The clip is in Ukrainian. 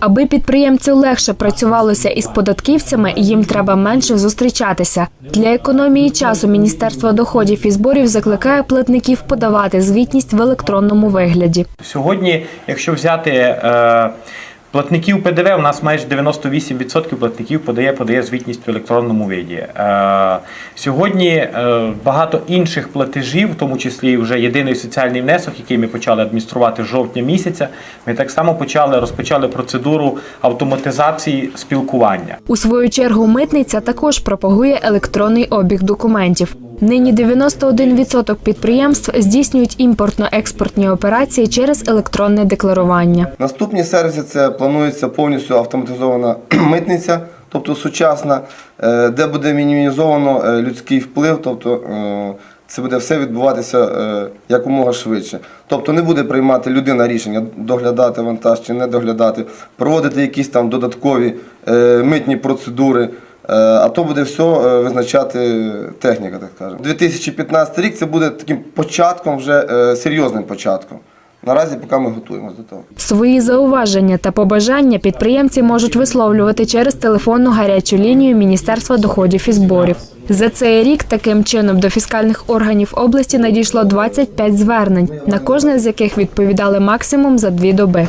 Аби підприємцю легше працювалося із податківцями, їм треба менше зустрічатися. Для економії часу Міністерство доходів і зборів закликає платників подавати звітність в електронному вигляді. Сьогодні, якщо взяти е, платників ПДВ, у нас майже 98% платників подає, подає звітність в електронному виді. Е, сьогодні е, багато інших платежів, в тому числі вже єдиний соціальний внесок, який ми почали адмініструвати жовтня місяця, ми так само почали розпочали процедуру автоматизації спілкування. У свою чергу митниця також пропагує електронний обіг документів. Нині 91% підприємств здійснюють імпортно-експортні операції через електронне декларування. Наступні сервіси це планується повністю автоматизована митниця, тобто сучасна, е, де буде мінімізовано е, людський вплив, тобто е, це буде все відбуватися якомога швидше. Тобто не буде приймати людина рішення доглядати вантаж чи не доглядати, проводити якісь там додаткові митні процедури. Е, А то буде все е, визначати техніка, так скажемо. 2015 рік це буде таким початком, вже е, серйозним початком. Наразі поки ми готуємося до того. Свої зауваження та побажання підприємці можуть висловлювати через телефонну гарячу лінію Міністерства доходів і зборів. За цей рік таким чином до фіскальних органів області надійшло 25 звернень, на кожне з яких відповідали максимум за дві доби.